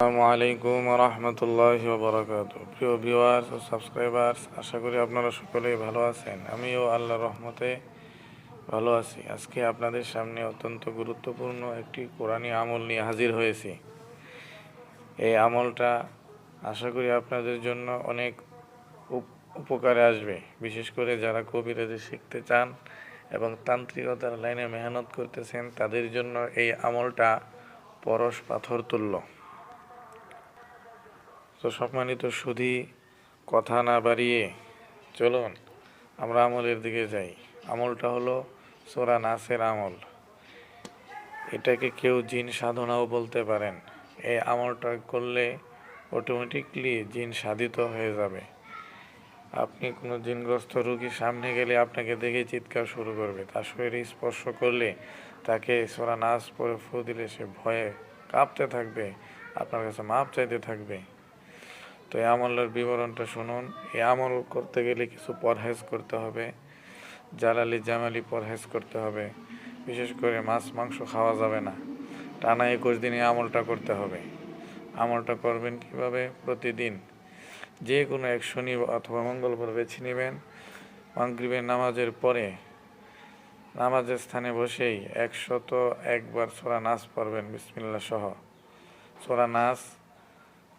আসসালামু আলাইকুম রহমতুল্লাহ বরকাত প্রিয় ভিউয়ার্স ও সাবস্ক্রাইবার্স আশা করি আপনারা সকলেই ভালো আছেন। আমিও আল্লাহর রহমতে ভালো আছি। আজকে আপনাদের সামনে অত্যন্ত গুরুত্বপূর্ণ একটি কোরআনী আমল নিয়ে হাজির হয়েছি। এই আমলটা আশা করি আপনাদের জন্য অনেক উপ- উপকারে আসবে। বিশেষ করে যারা কবিরাজি শিখতে চান এবং তান্ত্রিকতার লাইনে মেহনত করতেছেন, তাদের জন্য এই আমলটা পরশ পাথর তুল্য। তো সম্মানিত সুধী কথা না বাড়িয়ে চলুন, আমরা আমলের দিকে যাই। আমলটা হলো সোরা নাসের আমল। এটাকে কেউ জিন সাধনাও বলতে পারেন। এই আমলটা করলে অটোমেটিকলি জিন সাধিত হয়ে যাবে। আপনি কোনো জিনগ্রস্ত রোগীর সামনে গেলে আপনাকে দেখে চিৎকার শুরু করবে। তার শরীরে স্পর্শ করলে তাকে সোরা নাচ পরে ফু দিলে সে ভয়ে কাঁপতে থাকবে, আপনার কাছে মাপ চাইতে থাকবে। তো এই আমলের বিবরণটা শুনুন। এই আমল করতে গেলে কিছু পরহেজ করতে হবে। জালালি জামালি পরহেজ করতে হবে। বিশেষ করে মাছ, মাংস খাওয়া যাবে না। টানা একুশ দিনে আমলটা করতে হবে। আমলটা করবেন কীভাবে? প্রতিদিন যে কোনো এক শনি অথবা মঙ্গলবার বেছে নেবেন। মাগরিবের নামাজের পরে নামাজের স্থানে বসেই একশত একবার সোরা নাচ পড়বেন বিসমিল্লা সহ। সোরা নাচ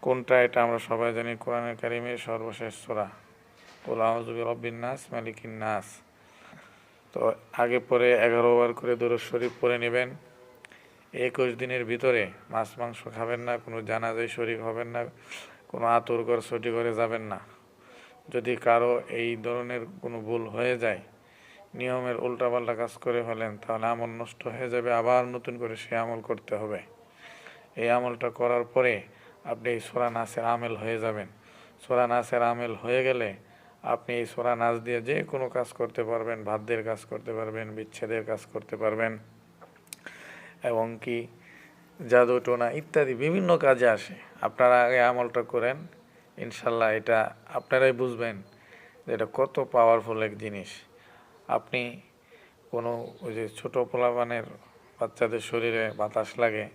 কোনটা এটা আমরা সবাই জানি? কোরআনের কারিমের সর্বশেষ সোরা। ওলা আউজুবি রব্বিন নাস, মালিকিন নাস। তো আগে পরে এগারো বার করে দরুদ শরীফ পরে নেবেন। একুশ দিনের ভিতরে মাছ মাংস খাবেন না, কোনো জানাজায় শরীর হবেন না, কোনো আতর ঘর ছুটি করে যাবেন না। যদি কারও এই ধরনের কোনো ভুল হয়ে যায়, নিয়মের উল্টাপাল্টা কাজ করে ফেলেন, তাহলে আমল নষ্ট হয়ে যাবে। আবার নতুন করে সে আমল করতে হবে। এই আমলটা করার পরে আপনি এই সোরা নাচের আমেল হয়ে যাবেন। সোরা নাচের আমেল হয়ে গেলে আপনি এই সোরা নাচ দিয়ে যে কোনো কাজ করতে পারবেন ভাদ্যের কাজ করতে পারবেন, বিচ্ছেদের কাজ করতে পারবেন। এবং কি জাদু, টোনা ইত্যাদি বিভিন্ন কাজে আসে। আপনারা আগে আমলটা করেন, ইনশাল্লাহ এটা আপনারাই বুঝবেন যে এটা কত পাওয়ারফুল এক জিনিস। আপনি কোনো ওই যে ছোটো পোলাপানের বাচ্চাদের শরীরে বাতাস লাগে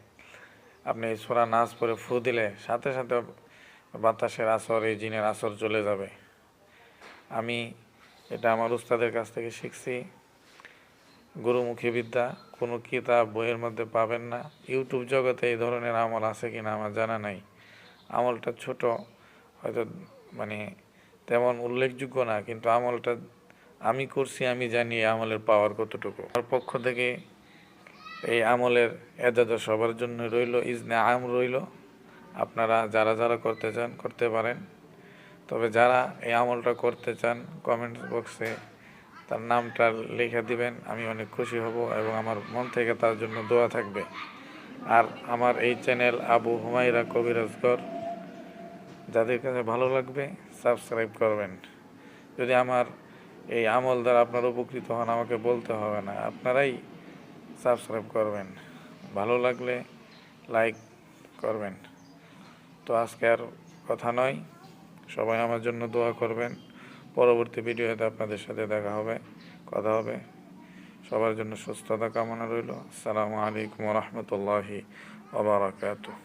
আপনি সোরা নাচ পরে ফু দিলে সাথে সাথে বাতাসের আসর, এই জিনের আসর চলে যাবে। আমি এটা আমার উস্তাদের কাছ থেকে শিখছি। গুরুমুখী বিদ্যা, কোনো কিতাব, বইয়ের মধ্যে পাবেন না। ইউটিউব জগতে এই ধরনের আমল আছে কিনা আমার জানা নাই। আমলটা ছোট, হয়তো মানে তেমন উল্লেখযোগ্য না, কিন্তু আমলটা আমি করছি, আমি জানি আমলের পাওয়ার কতটুকু। আমার পক্ষ থেকে এই আমলের এজাজা সবার জন্য রইল, ইজনে আম রইল। আপনারা যারা যারা করতে চান, করতে পারেন। তবে যারা এই আমলটা করতে চান কমেন্ট বক্সে তার নামটা লিখে দিবেন, আমি অনেক খুশি হব এবং আমার মন থেকে তার জন্য দোয়া থাকবে। আর আমার এই চ্যানেল আবু হুমায়রা কবিরাজগর যাদের কাছে ভালো লাগবে সাবস্ক্রাইব করবেন। যদি আমার এই আমল দ্বারা আপনারা উপকৃত হন, আমাকে বলতে হবে না। আপনারাই সাবস্ক্রাইব করবেন। ভালো লাগলে লাইক করবেন। তো আজকে আর কথা নয়। সবাই আমার জন্য দোয়া করবেন। পরবর্তী ভিডিওতে আপনাদের সাথে দেখা হবে, কথা হবে। সবার জন্য সুস্থতা কামনা রইল। আসসালামু আলাইকুম রহমতুল্লাহি ওবরাকাতুহ